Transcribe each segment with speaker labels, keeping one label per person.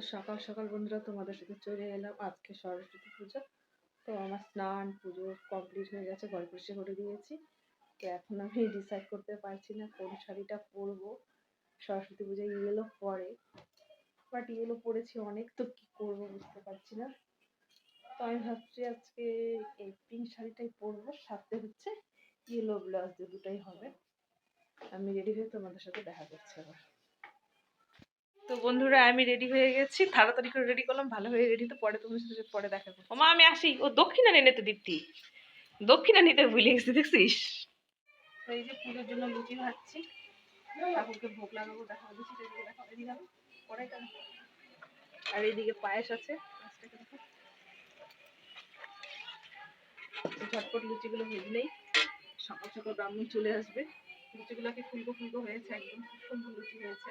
Speaker 1: তো সকাল সকাল বন্ধুরা তোমাদের সাথে চলে এলাম আজকে সরস্বতী পুজো। তো আমার স্নান, পুজো কমপ্লিট হয়ে গেছে, ঘর পরিষ্কার করে দিয়েছি। তো এখন আমি ডিসাইড করতে পারছি না কোন শাড়িটা পরবো। সরস্বতী পুজো ইয়েলো পরে। বাট ইয়েলো পরেছি অনেক, তো কি করব বুঝতে পারছি না। তো আমি ভাবছি আজকে এই পিঙ্ক শাড়িটাই পরবো, সাথে হচ্ছে ইয়েলো ব্লাউজ দুটাই হবে। আমি রেডি হয়ে তোমাদের সাথে দেখা করছি আবার। তো বন্ধুরা, আমি রেডি হয়ে গেছি। তাড়াতাড়ি করে রেডি করলাম, ভালো হয়ে রেডি তো পরে তোমার সাথে পরে দেখা করব। মা আমি আসি। ও দক্ষিণা নিয়ে নিতে দীপ্তি। দক্ষিণা নিতে ভুলে গেছি, দেখছিস? তো এই যে পুজোর জন্য লুচি ভাজছি। ঠাকুরকে ভোগ লাগাবো দেখা দিচ্ছি সেদিকে দেখা পরে আর এইদিকে পায়েস আছে। তো ঝটপট লুচিগুলো ভেজলেই সকাল সকাল ব্রাহ্মণ চলে আসবে। লুচিগুলোকে ফুলকো ফুলকো হয়েছে একদম। সুন্দর লুচি হয়েছে।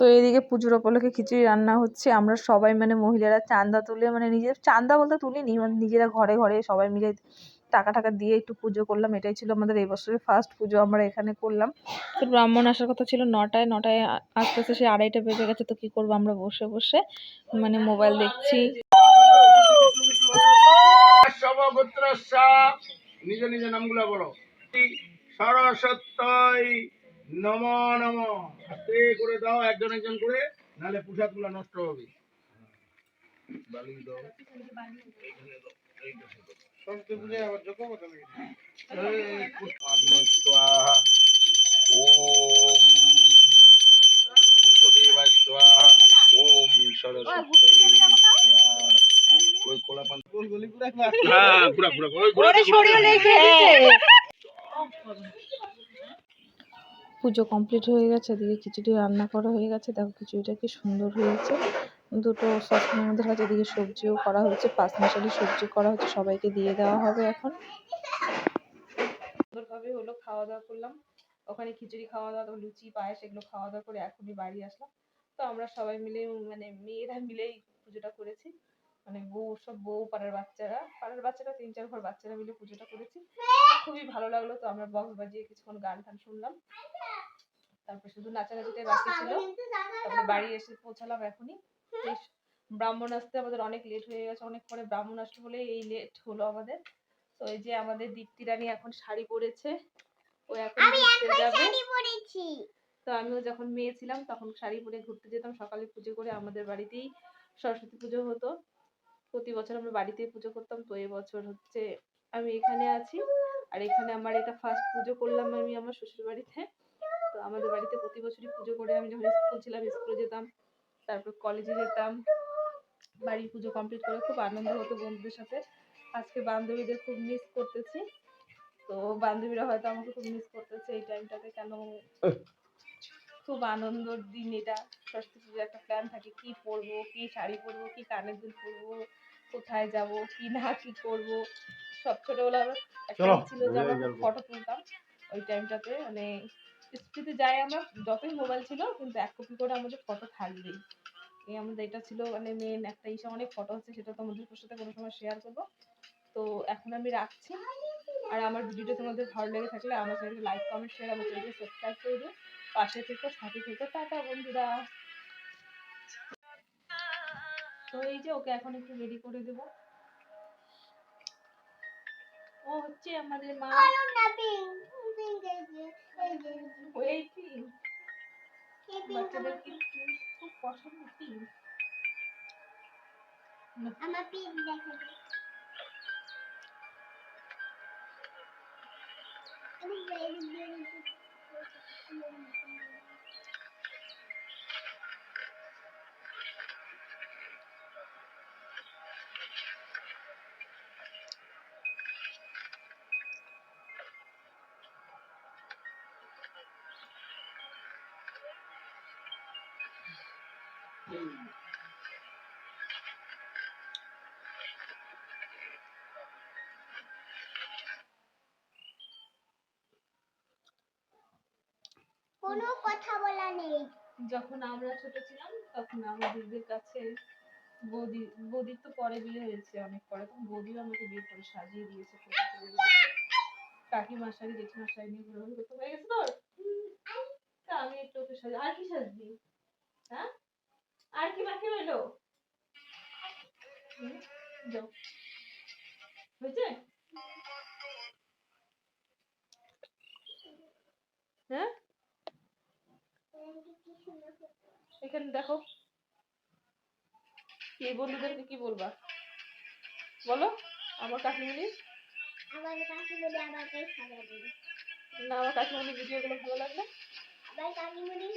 Speaker 1: তো এইদিকে পুজোর উপলক্ষে খিচুড়ি রান্না হচ্ছে। আমরা সবাই মানে মহিলারা চাঁদা তুলে মানে নিজের চাঁদা বলতে তুলিনি মানে নিজেরা ঘরে ঘরে সবাই মিলে টাকা টাকা দিয়ে একটু পুজো করলাম। এটাই ছিল আমাদের এই বছরের ফার্স্ট পুজো আমরা এখানে করলাম। তো ব্রাহ্মণ আসার কথা ছিল নটায় নটায় আস্তে আস্তে সে আড়াইটা বেজে গেছে। তো কি করব আমরা বসে বসে মানে মোবাইল দেখছি।
Speaker 2: নিজ নিজ নামগুলো বলো। সরস্বতী নম নম আস্তে করে দাও একজন একজন করে নাহলে পোশাকগুলো নষ্ট হবে বালি দাও এইখানে দাও, এইটা দাও। এই পুষ্পাগ্নে স্বাহা। ওম বিশ্বদেবায় স্বাহা। ওম সরস্বতী ওই কোলা পান হ্যাঁ ঘুরা ঘুরা ওই ঘুরা
Speaker 1: পুজো কমপ্লিট হয়ে গেছে, এদিকে খিচুড়ি রান্না করা হয়ে গেছে। দেখো খিচুড়িটা কি সুন্দর হয়েছে। দুটো সসপ্যানের মধ্যে কাছে এদিকে সবজিও করা হয়েছে পাঁচ মিশালি সবজি করা হচ্ছে সবাইকে দিয়ে দেওয়া হবে এখন। সুন্দরভাবে হলো খাওয়া দাওয়া করলাম। ওখানে খিচুড়ি খাওয়া দাওয়া লুচি, পায়েস এগুলো খাওয়া দাওয়া করে এখনই বাড়ি আসলাম। তো আমরা সবাই মিলে মানে মেয়েরা মিলেই পুজোটা করেছি। মানে বউ সব বউ পাড়ার বাচ্চারা পাড়ার বাচ্চারা তিন চার ঘর বাচ্চারা মিলে পুজোটা করেছি। খুবই ভালো লাগল তো আমরা বক্স বাজিয়ে কিছুক্ষণ গান টান শুনলাম। তারপর শুধু নাচানাচিটাই বাকি ছিল। তারপরে বাড়ি এসে পৌঁছালাম এখনই। ব্রাহ্মণ আসতে আমাদের অনেক লেট হয়ে গেছে অনেক পরে ব্রাহ্মণ আসলো বলে এই লেট হলো আমাদের। তো এই যে আমাদের দীপ্তি রানী এখন শাড়ি পরেছে ও এখন ঘুরতে যাবে। তো আমিও যখন মেয়ে ছিলাম তখন শাড়ি পরে ঘুরতে যেতাম সকালে পুজো করে আমাদের বাড়িতেই সরস্বতী পুজো হতো। প্রতি বছর আমরা বাড়িতেই পুজো করতাম। তো এবছর হচ্ছে আমি এখানে আছি। আর এখানে আমার এটা ফার্স্ট পুজো করলাম আমি আমার শ্বশুর বাড়িতে। তো আমাদের বাড়িতে প্রতি বছরই পুজো করে আমি যখন স্কুল ছিলাম স্কুলে যেতাম, তারপর কলেজে যেতাম। বাড়ির পুজো কমপ্লিট করে খুব আনন্দ হতো বন্ধুদের সাথে। আজকে বান্ধবীদের খুব মিস করতেছি। তো বান্ধবীরা হয়তো আমাকে খুব মিস করতেছে এই টাইমটাতে কেন খুব আনন্দর দিন এটা। সরস্বতী পুজোর একটা প্ল্যান থাকে কি পরবো কি শাড়ি পরবো কি কানের দুল পরবো কোথায় যাব কি না কি করব। সব ছোটবেলার একটা ছিল যে আমরা ফটো তুলতাম। ওই টাইমটাতে মানে স্কুটিতে যাই আমরা যতই মোবাইল ছিল কিন্তু এক কপি করে আমাদের ফটো থাকবেই। এই আমাদের এটা ছিল মানে মেন একটা ইসে অনেক ফটো আছে সেটা তোমাদের সাথে কোনো সময় শেয়ার করব। তো এখন আমি রাখছি। আর আমার ভিডিওটা তোমাদের ভালো লেগে থাকলে আমার চ্যানেলকে লাইক কমেন্ট শেয়ার আমার চ্যানেলকে সাবস্ক্রাইব করে দিও। পাশে থেকে, সাথে থেকে। টাটা বন্ধুরা। তো এই যে ওকে এখন একটু রেডি করে দেব। ও হচ্ছে আমাদের মা। ওই পিঙ্ক বাচ্চাদের কি খুব পছন্দ পিঙ্ক
Speaker 3: আমার পিন দেখা Thank mm -hmm. you. কোনো কথা বলা নেই।
Speaker 1: যখন আমরা ছোট ছিলাম, তখন আমাদের কাছে বৌদি, বৌদির তো পরে বিয়ে হয়েছে, অনেক পরে। তখন বৌদিও আমাকে বিয়ে করে সাজিয়ে দিয়েছে। কাকিমার শাড়ি জেঠিমার শাড়ি নিয়ে করতে হয়ে গেছে তোর? তা আমি একটু ওকে সাজি, আর কি সাজবি? হ্যাঁ? আর কি বাকি রইল? হয়েছে? হ্যাঁ। এখানে দেখো। কি বন্ধুদেরকে কি বলবা? বলো আমার কাকিমণি।
Speaker 3: আমার কাকিমুনি আমাকে সাজাবে।
Speaker 1: না আমার কাকিমণি ভিডিওগুলো ভালো লাগলে?
Speaker 3: আমার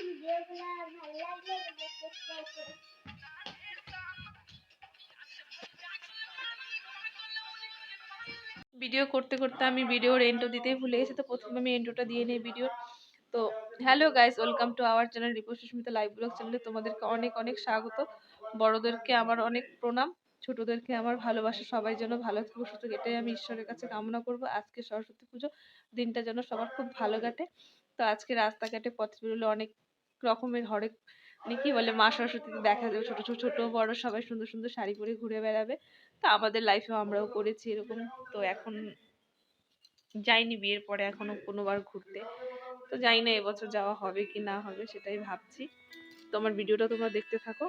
Speaker 3: ভিডিওগুলো ভালো লাগলে সাবস্ক্রাইব করো।
Speaker 1: ভিডিও করতে করতে আমি ভিডিওর এন্টো দিতেই ভুলে গেছি তো প্রথমে আমি এন্টোটা দিয়ে নিই ভিডিওর। তো hello guys welcome to our channel Ripo Susmita live blog চ্যানেলে তোমাদেরকে অনেক অনেক স্বাগত। বড়দেরকে আমার অনেক প্রণাম, ছোটদেরকে আমার ভালোবাসা, সবাই যেন ভালো থাকুক, সুস্থ এটাই আমি ঈশ্বরের কাছে কামনা করব। আজকে সরস্বতী পুজো, দিনটা যেন সবার খুব ভালো কাটে। তো আজকে রাস্তাঘাটে পথে বেরোলে অনেক রকমের হরেক মানে কি বলে, মা সরস্বতীতে দেখা যাবে ছোট ছোট ছোট, বড়, সবাই সুন্দর সুন্দর শাড়ি পরে ঘুরে বেড়াবে। তো আমাদের লাইফেও আমরাও করেছি এরকম। তো এখন যাইনি বিয়ের পরে, এখনও কোনোবার ঘুরতে। তো জানি না এবছর যাওয়া হবে কি না হবে সেটাই ভাবছি। তোমার ভিডিওটা তোমরা দেখতে থাকো।